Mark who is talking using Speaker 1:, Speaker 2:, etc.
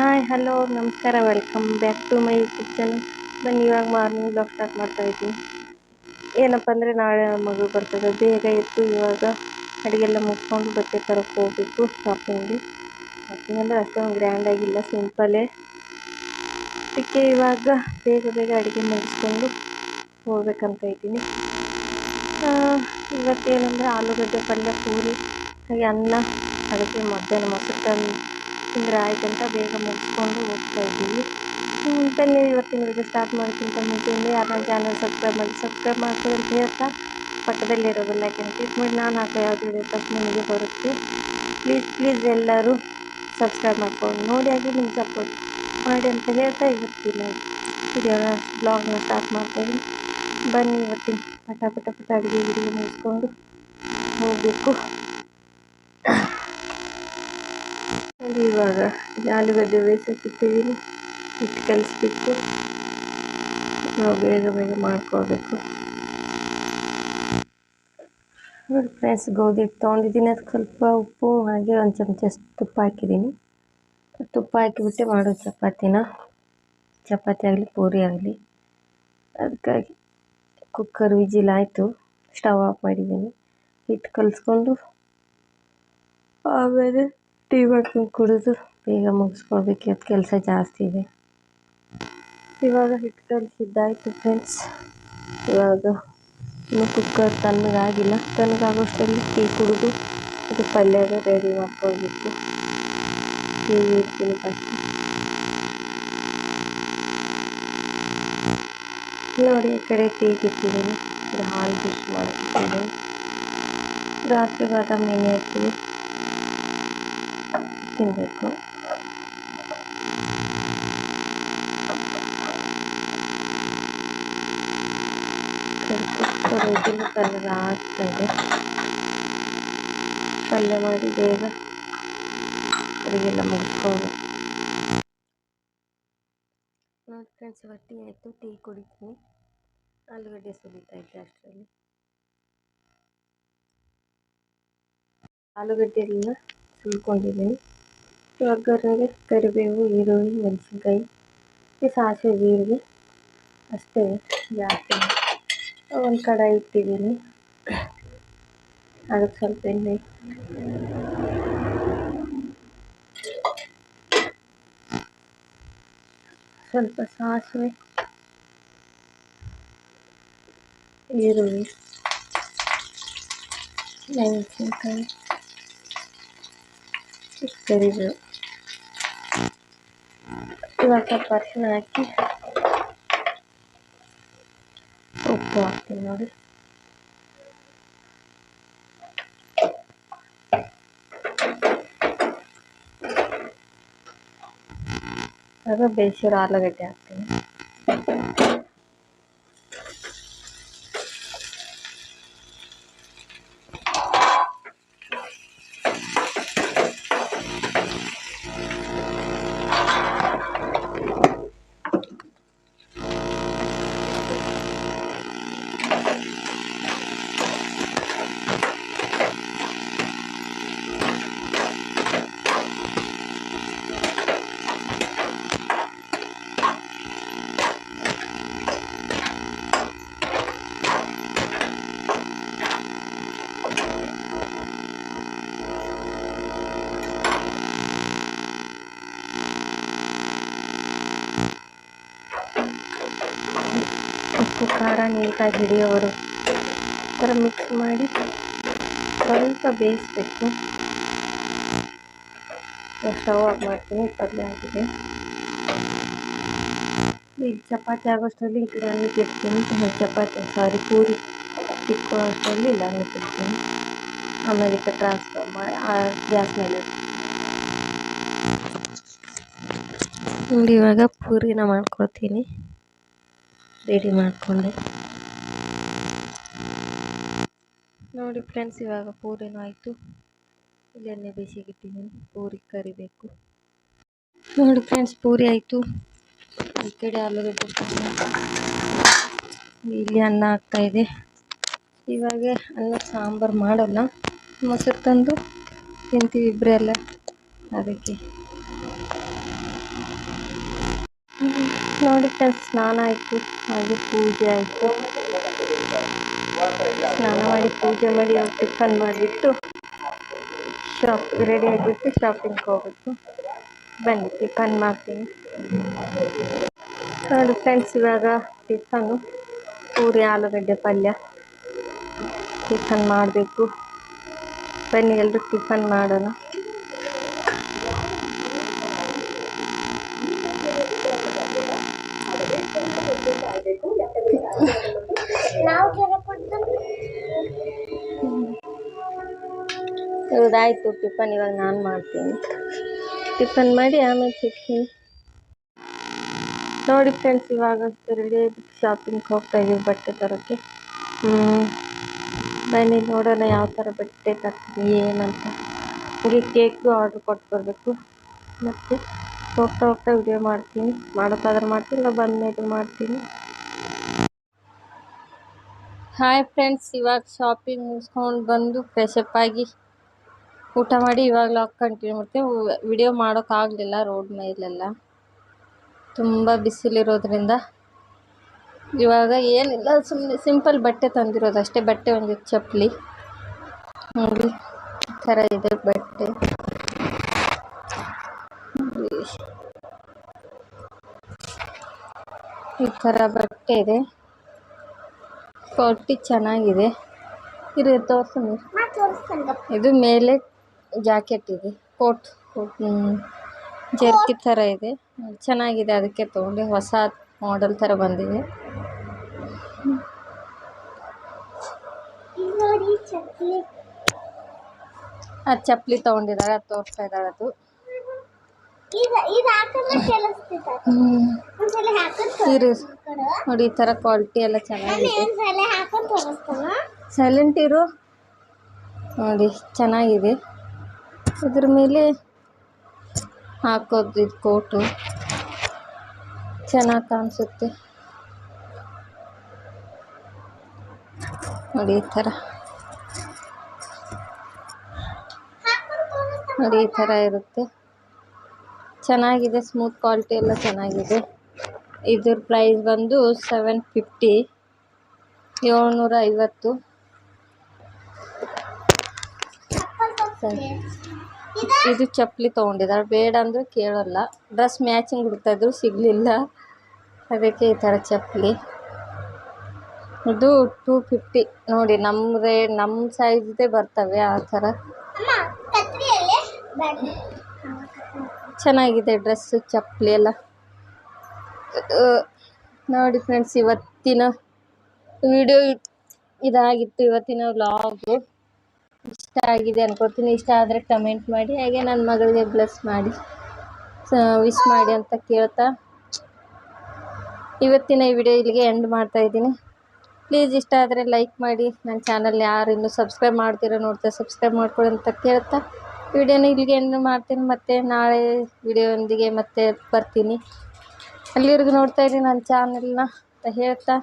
Speaker 1: Hi hello ನಮಸ್ಕಾರ welcome back to my YouTube channel ಇವಾಗ morning vlog start ಮಾಡ್ತಾ ಇದ್ದೀನಿ. ಏನಪ್ಪ ಅಂದರೆ, ನಾಳೆ ಮಗು ಬರ್ತದೆ. ಬೇಗ ಇತ್ತು ಇವಾಗ ಅಡುಗೆ ಎಲ್ಲ ಮುಗಿಸ್ಕೊಂಡು ಬಟ್ಟೆ ತರಕ್ಕೆ ಹೋಗಬೇಕು ಶಾಪಿಂಗ್ಗೆ ಶಾಪಿಂಗ್ ಅಂದರೆ ಅಷ್ಟೊಂದು ಗ್ರ್ಯಾಂಡಾಗಿಲ್ಲ ಸಿಂಪಲೇ ಅದಕ್ಕೆ ಇವಾಗ ಬೇಗ ಬೇಗ ಅಡುಗೆ ಮುಗಿಸ್ಕೊಂಡು ಹೋಗ್ಬೇಕಂತ ಇದ್ದೀನಿ. ಇವತ್ತೇನಂದರೆ ಆಲೂಗಡ್ಡೆ ಪಲ್ಯ ಪೂರಿ, ಹಾಗೆ ಅನ್ನ ಅದಕ್ಕೆ ಮಧ್ಯಾಹ್ನ ಮೊಸರು ತಂದು ತಿಂದರೆ ಆಯ್ತಂತ ಬೇಗ ಮುಗಿಸ್ಕೊಂಡು ಹೋಗ್ತಾ ಇದ್ದೀವಿ. ಬನ್ನಿ ಇವತ್ತಿನ ವಿಡಿಯೋ ಸ್ಟಾರ್ಟ್ ಮಾಡೋಕ್ಕಿಂತ ಮುಂಚೆಯಿಂದ ಯಾರನ್ನ ಚಾನಲ್ ಸಬ್ಸ್ಕ್ರೈಬ್ ಮಾಡಿ ಸಬ್ಸ್ಕ್ರೈಬ್ ಮಾಡ್ತೀವಿ ಅಂತ ಹೇಳ್ತಾ ಪಕ್ಕದಲ್ಲಿರೋದು ಲೈಕನ್ನು ಕ್ಲಿಕ್ ಮಾಡಿ. ನಾನು ಹಾಕೋ ಯಾವ್ದು ವಿಡಿಯೋ ಫಸ್ಟ್ ನಿಮಗೆ ಬರುತ್ತೆ. ಪ್ಲೀಸ್ ಪ್ಲೀಸ್ ಎಲ್ಲರೂ ಸಬ್ಸ್ಕ್ರೈಬ್ ಮಾಡ್ಕೊಂಡು ನೋಡಿ ಆಗಿ ನಿಮ್ಗೆ ಸಪೋರ್ಟ್ ಮಾಡಿ ಅಂತ ಹೇಳ್ತಾ ಇವತ್ತಿನ ವಿಡಿಯೋನ ಬ್ಲಾಗ್ನ ಸ್ಟಾರ್ಟ್ ಮಾಡ್ತೀನಿ ಬನ್ನಿ ಇವತ್ತಿನ ಪಟ ಪಟ ಪಟ ಅಡುಗೆ ವಿಡಿಯೋ ಮುಗಿಸ್ಕೊಂಡು ಹೋಗಬೇಕು. ನೋಡಿ ಇವಾಗ ಆಲೂಗಡ್ಡೆ ಬೇಯಿಸಕ್ಕಿಟ್ಟಿದ್ದೀನಿ ಹಿಟ್ಟು ಕಲಿಸ್ಬಿಟ್ಟು ನಾವು ಬೇಗ ಬೇಗ ಮಾಡ್ಕೋಬೇಕು ನೋಡಿ ಫ್ರೆಂಡ್ಸ್ ಗೋಧಿ ಹಿಟ್ಟು ತೊಗೊಂಡಿದ್ದೀನಿ. ಅದಕ್ಕೆ ಸ್ವಲ್ಪ ಉಪ್ಪು, ಹಾಗೆ ಒಂದು ಚಮಚ ತುಪ್ಪ ಹಾಕಿದ್ದೀನಿ. ತುಪ್ಪ ಹಾಕಿಬಿಟ್ಟು ಮಾಡೋ ಚಪಾತಿನ. ಚಪಾತಿ ಆಗಲಿ, ಪೂರಿ ಆಗಲಿ. ಅದಕ್ಕಾಗಿ ಕುಕ್ಕರ್ ವಿಜಿಲ್ ಆಯಿತು. ಸ್ಟವ್ ಆಫ್ ಮಾಡಿದ್ದೀನಿ. ಹಿಟ್ಟು ಕಲಿಸ್ಕೊಂಡು ಆಮೇಲೆ ಟೀ ಮಾಡ್ಕೊಂಡು ಕುಡಿದು ಬೇಗ ಮುಗಿಸ್ಕೊಳ್ಬೇಕು ಇವತ್ತು ಕೆಲಸ ಜಾಸ್ತಿ ಇದೆ. ಇವಾಗ ಹಿಟ್ಟು ಕಲಿಸಿದ್ದಾಯಿತು ಫ್ರೆಂಡ್ಸ್ ಇವಾಗ ಇನ್ನು ಕುಕ್ಕರ್ ತಣ್ಣಗಾಗಿಲ್ಲ ತಣ್ಣಗಾಗೋಷ್ಟರಲ್ಲಿ ಟೀ ಕುಡಿದು ಇದು ಪಲ್ಯದ ರೆಡಿ ಮಾಡ್ಕೊಳ್ಬೇಕು. ಟೀ ಇಡ್ತೀನಿ ಫಸ್ಟ್ ನೋಡಿ ಈ ಕಡೆ ಟೀಗೆ ಇಟ್ಟಿದ್ದೀನಿ ಇದು ಹಾಲು ಬಿಸಿ ಮಾಡ್ತಿದ್ದೀನಿ ರಾತ್ರಿ ಬಾದಾಮಿ ನೆನೆ ಹಾಕಿದ್ದೀನಿ ತಿನ್ನಬೇಕು ಕುಕ್ಕರ್ ವಿಜಿಲ್ ಕಲರ್ ಆಗ್ತಾ ಇದೆ ಪಲ್ಯ ಮಾಡಿ ಬೇಗ ಅಡುಗೆಲ್ಲ ಮುಗಿಸ್ಕೋಬೇಕು ನೋಡಿ ಫ್ರೆಂಡ್ಸ್ ಇವಾಗ ಟೀ ಆಯಿತು ಟೀ ಕುಡಿತೀನಿ ಆಲೂಗಡ್ಡೆ ಸುಲಿತಾ ಇದ್ದೆ ಅಷ್ಟರಲ್ಲಿ ಆಲೂಗಡ್ಡೆ ಎಲ್ಲ ಸುಲ್ಕೊಂಡಿದ್ದೀನಿ ಒಗ್ಗರಣೆಗೆ ಕರಿಬೇವು ಈರುಳ್ಳಿ ಮೆಣಸಿನ್ಕಾಯಿ ಈ ಸಾಸಿವೆ ಜೀರಿಗೆ ಅಷ್ಟೇ ಜಾಸ್ತಿ ಒಂದು ಕಡಾಯಿ ಇಟ್ಟಿದ್ದೀನಿ ಅದಕ್ಕೆ ಸ್ವಲ್ಪ ಎಣ್ಣೆ ಸ್ವಲ್ಪ ಸಾಸಿವೆ ಈರುಳ್ಳಿ ಮೆಣಸಿನ್ಕಾಯಿ ಕರಿಬೇವು ಇವಾಗ ಸ್ವಲ್ಪ ಅರಿಶಿನ ಹಾಕಿ ಉಪ್ಪು ಹಾಕ್ತೀನಿ ನೋಡಿ ಆಗ ಬೇಯಿಸಿರೋ ಆಲೂಗಡ್ಡೆ ಹಾಕ್ತೀನಿ ಖಾರ, ನೀಟಾಗಿ ಹಿಡಿಯೋವರು ಥರ ಮಿಕ್ಸ್ ಮಾಡಿ ಸ್ವಲ್ಪ ಬೇಯಿಸ್ಬೇಕು. ಸ್ಟವ್ ಆಫ್ ಮಾಡ್ತೀನಿ ಪಲ್ಯ ಆಗಿದೆ. ಈಗ ಚಪಾತಿ ಆಗೋಷ್ಟರಲ್ಲಿ ಈ ಕಡೆ ಅನ್ನಕ್ಕೆ ಇಡ್ತೀನಿ ಚಪಾತಿ ಸಾರಿ ಪೂರಿ ತಿಕ್ಕೋ ಅಷ್ಟರಲ್ಲಿ ಇಲ್ಲ ಅನ್ನಕ್ಕೆ ಇಡ್ತೀನಿ ಆಮೇಲೆ ಈ ಕಡೆ ಟ್ರಾನ್ಸ್ಫರ್ ಮಾಡಿ ಗ್ಯಾಸ್ ಮೇಲೆ. ನೋಡಿ, ಇವಾಗ ಪೂರಿನ ಮಾಡ್ಕೊಳ್ತೀನಿ. ರೆಡಿ ಮಾಡಿಕೊಂಡೆ. ನೋಡಿ ಫ್ರೆಂಡ್ಸ್, ಇವಾಗ ಪೂರಿನೂ ಆಯಿತು. ಇಲ್ಲಿ ಎಣ್ಣೆ ಬೇಯಿಸಿಗಿಟ್ಟಿದ್ದೀನಿ ಪೂರಿ ಕರಿಬೇಕು ನೋಡಿ ಫ್ರೆಂಡ್ಸ್, ಪೂರಿ ಆಯಿತು. ಈ ಕಡೆ ಆಲೂಗಡ್ಡೆ. ಇಲ್ಲಿ ಅನ್ನ ಆಗ್ತಾ ಇದೆ. ಇವಾಗ ಅನ್ನ ಸಾಂಬಾರು ಮಾಡೋಲ್ಲ ಮೊಸರು ತಂದು ತಿಂತೀವಿ ಇಬ್ಬರೇ ಅಲ್ಲ ಅದಕ್ಕೆ. ನೋಡಿ ಫ್ರೆಂಡ್ಸ್ ಸ್ನಾನ ಆಯಿತು. ಹಾಗೆ ಪೂಜೆ ಆಯಿತು. ಸ್ನಾನ ಮಾಡಿ ಪೂಜೆ ಮಾಡಿ ಅವ್ರು ಟಿಫನ್ ಮಾಡಿಬಿಟ್ಟು ಶಾಪ್ ರೆಡಿ ಆಗಿಬಿಟ್ಟು ಶಾಪಿಂಗ್ ಹೋಗ್ಬೇಕು. ಬನ್ನಿ, ಟಿಫನ್ ಮಾಡ್ತೀನಿ. ನೋಡಿ ಫ್ರೆಂಡ್ಸ್ ಇವಾಗ ಟಿಫನ್ನು ಪೂರಿ, ಆಲೂಗಡ್ಡೆ ಪಲ್ಯ ಟಿಫನ್ ಮಾಡಬೇಕು. ಬನ್ನಿ ಎಲ್ಲರೂ ಟಿಫನ್ ಮಾಡೋಣ. ಇವ್ರದಾಯ್ತು ಟಿಫನ್ ಇವಾಗ ನಾನು ಮಾಡ್ತೀನಿ. ಟಿಫನ್ ಮಾಡಿ ಆಮೇಲೆ ಸಿಗ್ತೀನಿ. ನೋಡಿ ಫ್ರೆಂಡ್ಸ್ ಇವಾಗ ರೆಡಿ ಆಗಿಬಿಟ್ಟು ಶಾಪಿಂಗ್ ಹೋಗ್ತಾ ಇದೀವಿ ಬಟ್ಟೆ ತರೋಕ್ಕೆ. ಬನ್ನಿ ನೋಡೋಣ ಯಾವ ಥರ ಬಟ್ಟೆ ತರ್ತೀವಿ, ಏನಂತ. ಹಂಗೆ ಕೇಕು ಆರ್ಡ್ರ್ ಕೊಟ್ಟು ಬರಬೇಕು ಮತ್ತು ಹೋಗ್ತಾ ಹೋಗ್ತಾ ವಿಡಿಯೋ ಮಾಡ್ತೀನಿ. ಮಾಡೋಕ್ಕಾದ್ರೆ ಮಾಡ್ತೀನಿ, ಇಲ್ಲ ಬಂದಮೇಲೆ ಮಾಡ್ತೀನಿ. ಹಾಯ್ ಫ್ರೆಂಡ್ಸ್ ಇವಾಗ ಶಾಪಿಂಗ್ ಮುಗಿಸ್ಕೊಂಡು ಬಂದು ಫ್ರೆಶಪ್ ಆಗಿ ಊಟ ಮಾಡಿ ಇವಾಗ ಲಾಗ್ ಕಂಟಿನ್ಯೂ ಮಾಡ್ತೀವಿ. ವಿಡಿಯೋ ಮಾಡೋಕ್ಕಾಗಲಿಲ್ಲ ರೋಡ್ ಮೇಲೆಲ್ಲ. ತುಂಬ ಬಿಸಿಲಿರೋದ್ರಿಂದ. ಇವಾಗ ಏನಿಲ್ಲ ಸುಮ್ಮನೆ ಸಿಂಪಲ್ ಬಟ್ಟೆ ತಂದಿರೋದು ಅಷ್ಟೇ. ಬಟ್ಟೆ ಒಂದು ಚಪ್ಪಲಿ. ನೋಡಿ ಈ ಥರ ಇದೆ ಬಟ್ಟೆ. ಈ ಥರ ಬಟ್ಟೆ ಇದೆ. ಕ್ವಾಲಿಟಿ ಚೆನ್ನಾಗಿದೆ. ಇದು ತೋರಿಸ್ತೀನಿ. ಇದು ಮೇಲೆ ಜಾಕೆಟ್ ಇದೆ. ಕೋಟ್ ಜರ್ಕಿ ಥರ ಇದೆ. ಚೆನ್ನಾಗಿದೆ ಅದಕ್ಕೆ ತೊಗೊಂಡೆ. ಹೊಸ ಮಾಡೆಲ್ ಥರ ಬಂದಿದೆ. ಆ ಚಪ್ಪಲಿ ತೊಗೊಂಡಿದ್ದಾಳೆ ಅದು ತೋರಿಸ್ತಾ ಇದ್ದಾಳೆ ಅದು. ನೋಡಿ ಈ ಥರ ಕ್ವಾಲಿಟಿ ಎಲ್ಲ
Speaker 2: ನಾನು
Speaker 1: ಚೆನ್ನಾಗಿದೆ ಸೈಲೆಂಟ್ ಇರು. ನೋಡಿ ಚೆನ್ನಾಗಿದೆ. ಇದ್ರ ಮೇಲೆ ಹಾಕೋದು ಇದು ಕೋಟು. ಚೆನ್ನಾಗಿ ಕಾಣಿಸುತ್ತೆ. ನೋಡಿ ಈ ಥರ. ನೋಡಿ ಈ ಥರ ಇರುತ್ತೆ. ಚೆನ್ನಾಗಿದೆ, ಸ್ಮೂತ್ ಕ್ವಾಲಿಟಿ ಎಲ್ಲ ಚೆನ್ನಾಗಿದೆ. ಇದ್ರ ಪ್ರೈಸ್ ಬಂದು ಸೆವೆನ್ ಫಿಫ್ಟಿ ಏಳ್ನೂರ ಐವತ್ತು ಸರಿ. ಇದು ಚಪ್ಪಲಿ ತೊಗೊಂಡಿದ್ದಾರೆ. ಬೇಡ ಅಂದರೆ ಕೇಳಲ್ಲ. ಡ್ರೆಸ್ ಮ್ಯಾಚಿಂಗ್ ಹುಡ್ತಾಯಿದ್ರು ಸಿಗಲಿಲ್ಲ. ಅದಕ್ಕೆ ಈ ಥರ ಚಪ್ಪಲಿ. ಇದು ಟೂ ಫಿಫ್ಟಿ ನೋಡಿ ನಮ್ಮ ರೇ ನಮ್ಮ ಸೈಜ್ದೇ ಬರ್ತವೆ ಆ ಥರ. ಚೆನ್ನಾಗಿದೆ ಡ್ರೆಸ್ಸು ಚಪ್ಪಲಿ ಎಲ್ಲ. ನೋಡಿ ಫ್ರೆಂಡ್ಸ್ ಇವತ್ತಿನ ವಿಡಿಯೋ ಇದಾಗಿತ್ತು. ಇವತ್ತಿನ ವ್ಲಾಗು ಇಷ್ಟ ಆಗಿದೆ ಅನ್ಕೋತೀನಿ ಇಷ್ಟ ಆದರೆ ಕಮೆಂಟ್ ಮಾಡಿ. ಹಾಗೆ ನನ್ನ ಮಗಳಿಗೆ ಬ್ಲೆಸ್ ಮಾಡಿ. ವಿಶ್ ಮಾಡಿ ಅಂತ ಕೇಳ್ತಾ. ಇವತ್ತಿನ ಈ ವಿಡಿಯೋ ಇಲ್ಲಿಗೆ ಎಂಡ್ ಮಾಡ್ತಾ ಇದ್ದೀನಿ. ಪ್ಲೀಸ್ ಇಷ್ಟ ಆದರೆ ಲೈಕ್ ಮಾಡಿ. ನನ್ನ ಚಾನಲ್ ಯಾರು ಇನ್ನೂ ಸಬ್ಸ್ಕ್ರೈಬ್ ಮಾಡ್ತೀರೋ ನೋಡ್ತಾ ಸಬ್ಸ್ಕ್ರೈಬ್ ಮಾಡ್ಕೊಳ್ಳಿ ಅಂತ ಕೇಳ್ತಾ. ವಿಡಿಯೋನ ಇಲ್ಲಿಗೆ ಎಂಡ್ ಮಾಡ್ತೀನಿ. ಮತ್ತೆ ನಾಳೆ ವಿಡಿಯೋಂದಿಗೆ ಮತ್ತೆ ಬರ್ತೀನಿ. ಅಲ್ಲಿವರೆಗೂ ನೋಡ್ತಾ ಇದ್ದೀನಿ ನನ್ನ ಚಾನಲ್ನ ಅಂತ ಹೇಳ್ತಾ.